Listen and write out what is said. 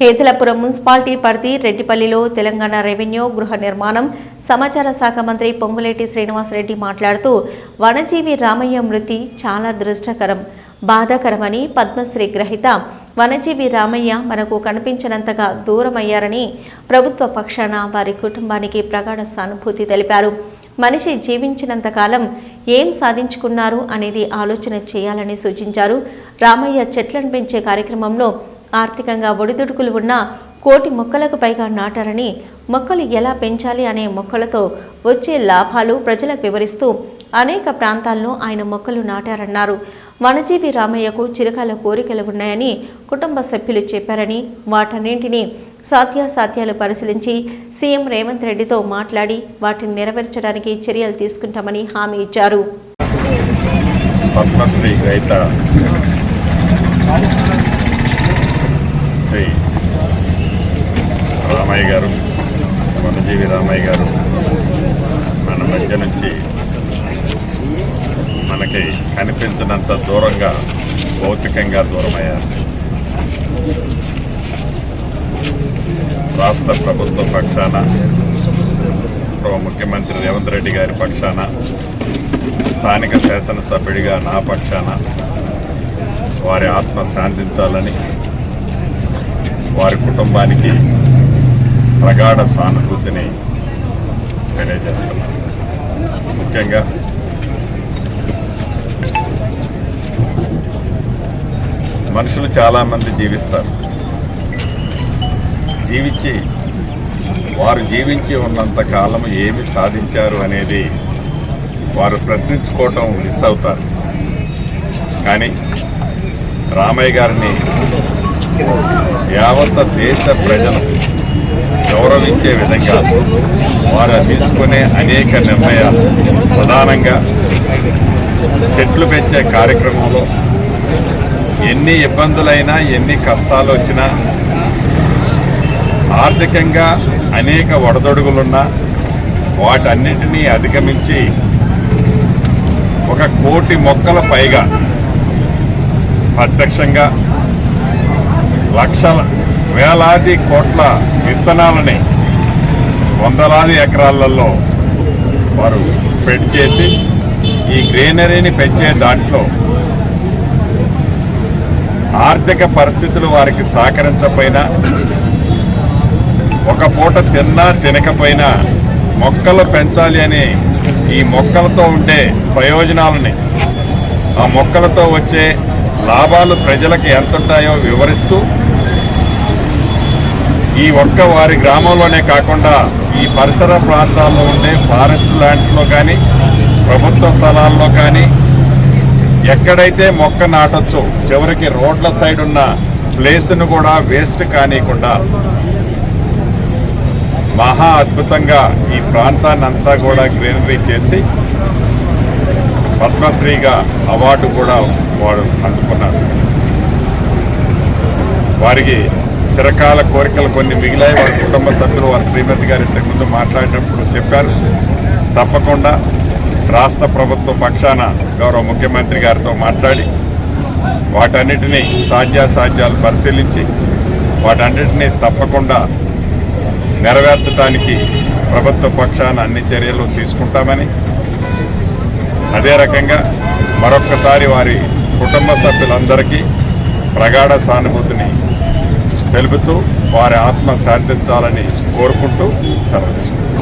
హేతలపురం municipality పరిధి రెడ్డిపల్లిలో Telangana revenue గృహ నిర్మాణం సమాచార శాఖ మంత్రి పొంగులేటి శ్రీనివాసరెడ్డి మాట్లాడుతూ వనజీవి రామయ్య మృతి చాలా దృష్టకరం బాధాకరమని పద్మశ్రీ గ్రహీత. వనజీవి రామయ్య మనకు కనిపించినంతగా దూరమయ్యారని ప్రభుత్వ పక్షాన వారి కుటుంబానికి ప్రగాఢ సానుభూతి తెలిపారు. మనిషి జీవించినంతకాలం ఏం సాధించుకున్నారు అనేది ఆలోచన చేయాలని సూచించారు. రామయ్య చెట్లను పెంచే కార్యక్రమంలో ఆర్థికంగా ఒడిదుడుకులు ఉన్న కోటి మొక్కలకు పైగా నాటారని మొక్కలు ఎలా పెంచాలి అనే మొక్కలతో వచ్చే లాభాలు ప్రజలకు వివరిస్తూ అనేక ప్రాంతాల్లో ఆయన మొక్కలు నాటారన్నారు. వనజీవి రామయ్యకు చిరకాల కోరికలు ఉన్నాయని కుటుంబ సభ్యులు చెప్పారని వాటన్నింటినీ సాధ్యాసాధ్యాలు పరిశీలించి సీఎం రేవంత్ రెడ్డితో మాట్లాడి వాటిని నెరవేర్చడానికి చర్యలు తీసుకుంటామని హామీ ఇచ్చారు. శ్రీ రామయ్య గారు వనజీవి రామయ్య గారు మన మధ్య నుంచి మనకి కనిపించినంత దూరంగా భౌతికంగా దూరమయ్యారు. రాష్ట్ర ప్రభుత్వ పక్షాన ముఖ్యమంత్రి రేవంత్ రెడ్డి గారి పక్షాన స్థానిక శాసనసభ్యుడిగా నా పక్షాన వారి ఆత్మ శాంతించాలని వారి కుటుంబానికి ప్రగాఢ సానుభూతిని తెలియజేస్తున్నాను ముఖ్యంగా మనుషులు చాలామంది జీవిస్తారు. జీవించి వారు జీవించి ఉన్నంత కాలం ఏమి సాధించారు అనేది వారు ప్రశ్నించుకోవటం మిస్ అవుతారు. కానీ రామయ్య గారిని యావత్ దేశ ప్రజలు గౌరవించే విధంగా వారు తీసుకునే అనేక నిర్ణయాలు. ప్రధానంగా చెట్లు పెంచే కార్యక్రమంలో ఎన్ని ఇబ్బందులైనా ఎన్ని కష్టాలు వచ్చినా ఆర్థికంగా అనేక వడదొడుగులున్నా వాటన్నిటినీ అధిగమించి ఒక కోటి మొక్కల పైగా ప్రత్యక్షంగా లక్షల వేలాది కోట్ల విత్తనాలని వందలాది ఎకరాలలో వారు స్ప్రెడ్ చేసి ఈ గ్రీనరీని పెంచే దాంట్లో ఆర్థిక పరిస్థితులు వారికి సహకరించకపోయినా ఒక పూట తిన్నా తినకపోయినా మొక్కలు పెంచాలి అని ఈ మొక్కలతో ఉండే ప్రయోజనాలని ఆ మొక్కలతో వచ్చే లాభాలు ప్రజలకు ఎంత ఉంటాయో వివరిస్తూ ఈ ఒక్క వారి గ్రామంలోనే కాకుండా ఈ పరిసర ప్రాంతాల్లో ఉండే ఫారెస్ట్ ల్యాండ్స్లో కానీ ప్రభుత్వ స్థలాల్లో కానీ ఎక్కడైతే మొక్క నాటొచ్చో చివరికి రోడ్ల సైడ్ ఉన్న ప్లేస్ను కూడా వేస్ట్ కానియకుండా మహా అద్భుతంగా ఈ ప్రాంతాన్ని అంతా కూడా గ్రీనరీ చేసి పద్మశ్రీగా అవార్డు కూడా వాడు అందుకున్నారు. వారికి చిరకాల కోరికలు కొన్ని మిగిలాయి. వారి కుటుంబ సభ్యులు వారి శ్రీమతి గారు ఇంతకుముందు మాట్లాడినప్పుడు చెప్పారు. తప్పకుండా రాష్ట్ర ప్రభుత్వ పక్షాన గౌరవ ముఖ్యమంత్రి గారితో మాట్లాడి వాటన్నిటినీ సాధ్యాసాధ్యాలు పరిశీలించి వాటన్నిటినీ తప్పకుండా నెరవేర్చడానికి ప్రభుత్వ పక్షాన అన్ని చర్యలు తీసుకుంటామని అదే రకంగా మరొక్కసారి వారి కుటుంబ సభ్యులందరికీ ప్రగాఢ సానుభూతిని తెలుపుతూ వారి ఆత్మ శాంతించాలని కోరుకుంటూ సెలవు